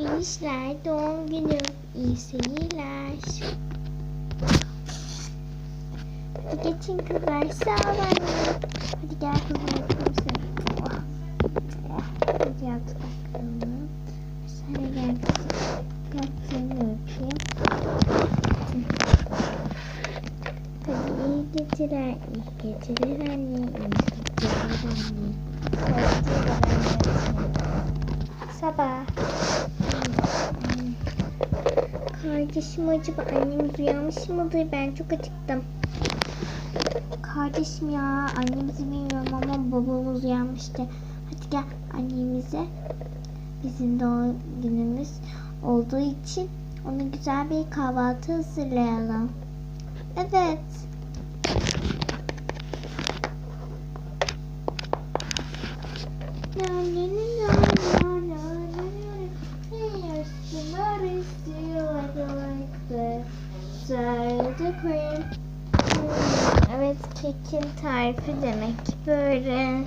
Minişler doğum günü. İyi seyirler. Geçin kızlar. Sağ ol anne. Hadi gel kızlar. Hadi yat bakalım. De gel kızım. Gel öpeyim. Hadi iyi geceler. İyi geceler anne. İyi geceler anne. Sabah. Kardeşim acaba annem uyanmış mıdır? Ben çok acıktım. Kardeşim ya annemizi bilmiyorum ama babamız uyanmıştı. Hadi gel annemize bizim doğum günümüz olduğu için ona güzel bir kahvaltı hazırlayalım. Evet. Evet, kekin tarifi demek böyle.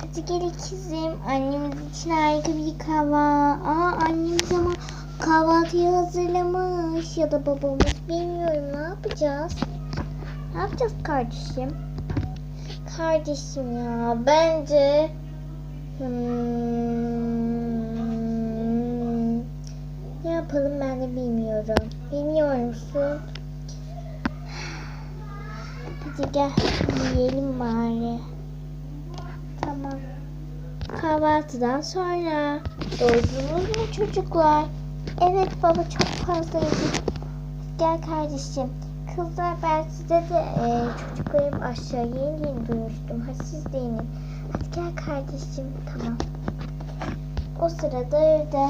Hadi gel ikizim. Annemiz için harika bir kahvaltı. Aa annemiz ama kahvaltıyı hazırlamış. Ya da babamız bilmiyorum ne yapacağız. Ne yapacağız kardeşim? Kardeşim ya bence hmm, yapalım ben de bilmiyorum. Bilmiyor musun? Hadi gel yiyelim bari. Tamam. Kahvaltıdan sonra doydunuz mu çocuklar? Evet baba çok fazla yedik. Gel kardeşim. Kızlar ben size de e, çocuklarım aşağıya indiğini duymuştum. Hadi siz de inin. Hadi gel kardeşim. Tamam. O sırada evde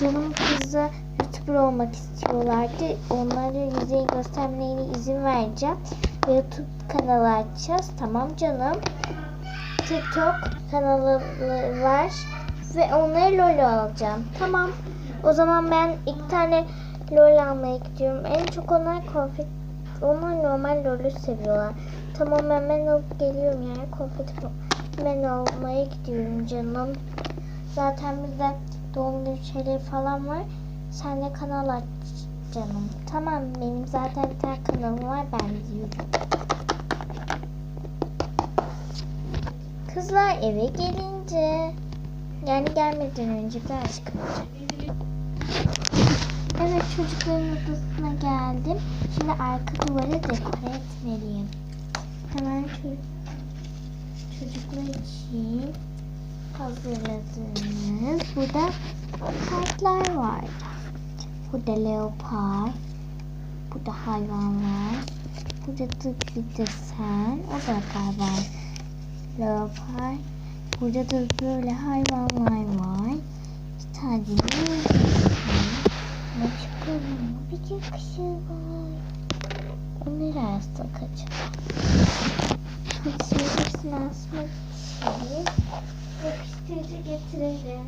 canım kızı YouTuber olmak istiyorlardı. Onlara yüzeyi göstermelerine izin vereceğim. YouTube kanalı açacağız. Tamam canım. TikTok kanalı var. Ve onları LOL alacağım. Tamam. O zaman ben iki tane LOL almaya gidiyorum. En çok onlar konfet onlar normal LOL'ü seviyorlar. Tamam ben alıp geliyorum yani konfeti ben almaya gidiyorum canım. Zaten bizde doğum günü şeyleri falan var. Sen de kanal aç canım. Tamam benim zaten bir tane kanalım var ben diyorum. Kızlar eve gelince yani gelmeden önce birazcık önce. Evet çocukların odasına geldim. Şimdi arka duvarı dekore etmeliyim. Hemen ço- çocuklar için hazırladığımız burada kartlar var. Burada leopar, burada hayvanlar, burada da bir desen, o da galiba leopar. Burada da böyle hayvanlar var. Bir tane ne çıkalım? Bir yakışı var. O nereye astık acaba? Hepsini asmak için yapıştırıcı getirelim.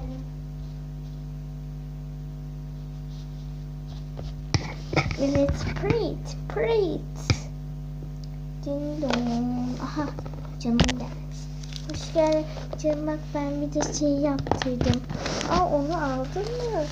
Evet, Prit, Prit. Ding dong. Aha, canım gelmiş. Hoş geldin. Canım bak ben bir de şey yaptırdım. Aa onu aldın mı?